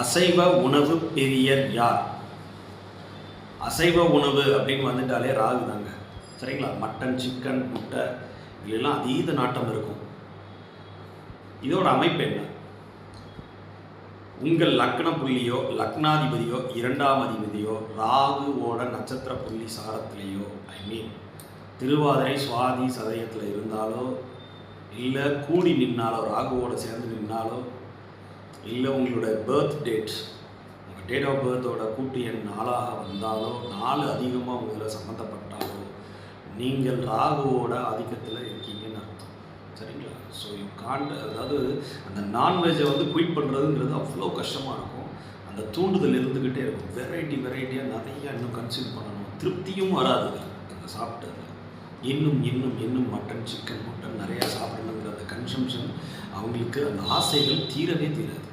அசைவ உணவு பெரியர் யார்? அசைவ உணவு அப்படின்னு வந்துட்டாலே ராகு தாங்க. சரிங்களா? மட்டன் சிக்கன் முட்டை இதெல்லாம் அதீத நாட்டம் இருக்கும். இதோட அமைப்பு என்ன? உங்கள் லக்ன புள்ளியோ லக்னாதிபதியோ இரண்டாம் அதிபதியோ ராகுவோட நட்சத்திர புள்ளி சாரத்திலேயோ ஐ மீன் திருவாதிரை சுவாதி சதயத்தில் இருந்தாலோ இல்லை கூடி நின்னாலோ ராகுவோட சேர்ந்து நின்னாலோ இல்லை உங்களோட பர்த் டேட் உங்கள் டேட் ஆஃப் பர்த்தோட கூட்டு எண் நாளாக வந்தாலோ நாலு அதிகமாக உங்களில் சம்மந்தப்பட்டாலோ நீங்கள் ராகுவோட ஆதிக்கத்தில் இருக்கீங்கன்னு அர்த்தம். சரிங்களா? ஸோ யூ காண்ட் அதாவது அந்த நான்வெஜ்ஜை வந்து குயிட் பண்ணுறதுங்கிறது அவ்வளோ கஷ்டமாக இருக்கும். அந்த தூண்டுதல் இருந்துக்கிட்டே இருக்கும். வெரைட்டி வெரைட்டியாக நிறையா இன்னும் கன்சியூம் பண்ணணும். திருப்தியும் வராது. அந்த சாப்பிட்டது இன்னும் இன்னும் இன்னும் மட்டன் சிக்கன் மட்டன் நிறையா சாப்பிடணுங்கிற அந்த கன்சம்ஷன் அவங்களுக்கு அந்த ஆசைகள் தீரவே தீராது.